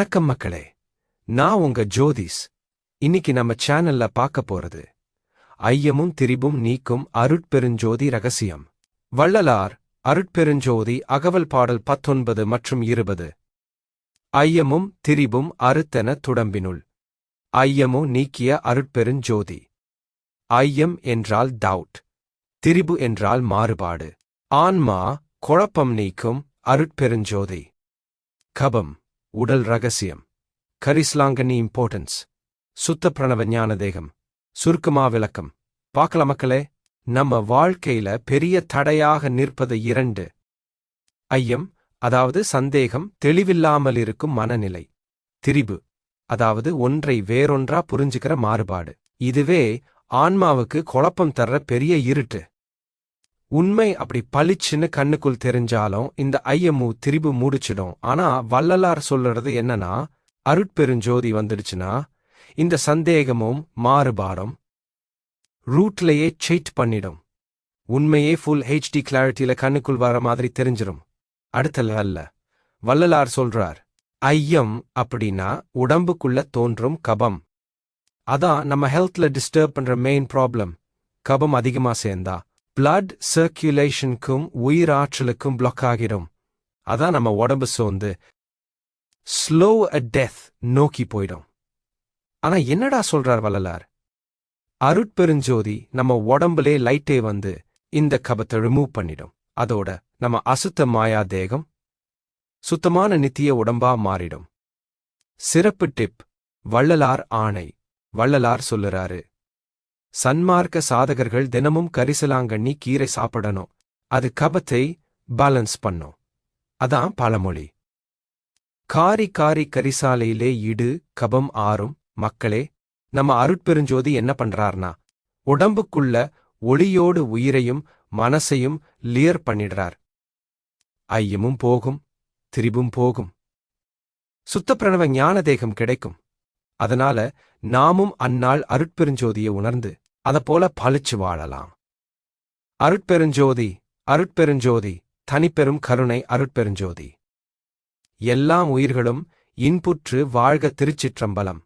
வணக்கம் மக்களே. நான் உங்க ஜோதிஸ். இன்னைக்கு நம்ம சேனல்ல பார்க்க போறது ஐயமும் திரிபும் நீக்கும் அருட்பெருஞ்சோதி ரகசியம். வள்ளலார் அருட்பெருஞ்சோதி அகவல் பாடல் பத்தொன்பது மற்றும் இருபது. ஐயமும் திரிபும் அறுத்தென துடம்பினுள். ஐயமோ நீக்கிய அருட்பெருஞ்சோதி. ஐயம் என்றால் டவுட் திரிபு என்றால் மாறுபாடு. ஆன்மா குழப்பம் நீக்கும் அருட்பெருஞ்சோதி. கபம். உடல் ரகசியம். கரிஸ்லாங்கனி இம்பார்ட்டன்ஸ் சுத்த பிரணவ ஞான தேகம் சுருக்கமா விளக்கம். பார்க்கல மக்களே? நம்ம வாழ்க்கையில பெரிய தடையாக நிற்பது இரண்டு. ஐயம் அதாவது சந்தேகம் தெளிவில்லாமல் இருக்கும் மனநிலை. திரிபு அதாவது ஒன்றை வேறொன்றா புரிஞ்சுக்கிற மாறுபாடு. இதுவே ஆன்மாவுக்கு குழப்பம் தர்ற பெரிய இருட்டு. உண்மை அப்படி பளிச்சுன்னு கண்ணுக்குள் தெரிஞ்சாலும் இந்த ஐயமு திரிபு மூடிச்சிடும். ஆனா வள்ளலார் சொல்றது என்னன்னா அருட்பெருஞ்சோதி வந்துடுச்சுன்னா இந்த சந்தேகமும் மாறுபாடும் ரூட்லயே செயிட் பண்ணிடும். உண்மையே ஃபுல் ஹெச்டி கிளாரிட்டியில கண்ணுக்குள் வர மாதிரி தெரிஞ்சிரும். அடுத்த அல்ல வள்ளலார் சொல்றார் ஐயம் அப்படின்னா உடம்புக்குள்ள தோன்றும் கபம். அதான் நம்ம ஹெல்த்ல டிஸ்டர்ப் பண்ற மெயின் ப்ராப்ளம் கபம் அதிகமா சேர்ந்தா. பிளட் சர்க்குலேஷனுக்கும் உயிராற்றலுக்கும் பிளாக் ஆகிடும். அதான் நம்ம உடம்பு சோர்ந்து ஸ்லோ அ டெத் நோக்கி போயிடும். ஆனா என்னடா சொல்றார் வள்ளலார்? அருட்பெருஞ்சோதி நம்ம உடம்புலே லைட்டே வந்து இந்த கபத்தை ரிமூவ் பண்ணிடும். அதோட நம்ம அசுத்த மாயா தேகம் சுத்தமான நித்திய உடம்பா மாறிடும். சிறப்பு டிப் வள்ளலார் ஆணை. வள்ளலார் சொல்லுறாரு சன்மார்க்க சாதகர்கள் தினமும் கரிசலாங்கண்ணி கீரை சாப்பிடணும். அது கபத்தை பேலன்ஸ் பண்ணும். அதான் பழமொழி. காரி காரி கரிசாலையிலே இடு கபம் ஆறும். மக்களே நம்ம அருட்பெருஞ்சோதி என்ன பண்றார்னா உடம்புக்குள்ள ஒளியோடு உயிரையும் மனசையும் லியர் பண்ணிடுறார். ஐயமும் போகும் திரிபும் போகும். சுத்தப்பிரணவ ஞான தேகம் கிடைக்கும். அதனால நாமும் அந்நாள் அருட்பெருஞ்சோதியை உணர்ந்து அதப்போல பளிச்சு வாழலாம். அருட்பெருஞ்சோதி அருட்பெருஞ்சோதி தனிப்பெரும் கருணை அருட்பெருஞ்சோதி. எல்லாம் உயிர்களும் இன்புற்று வாழ்க திருச்சிற்றம்பலம்.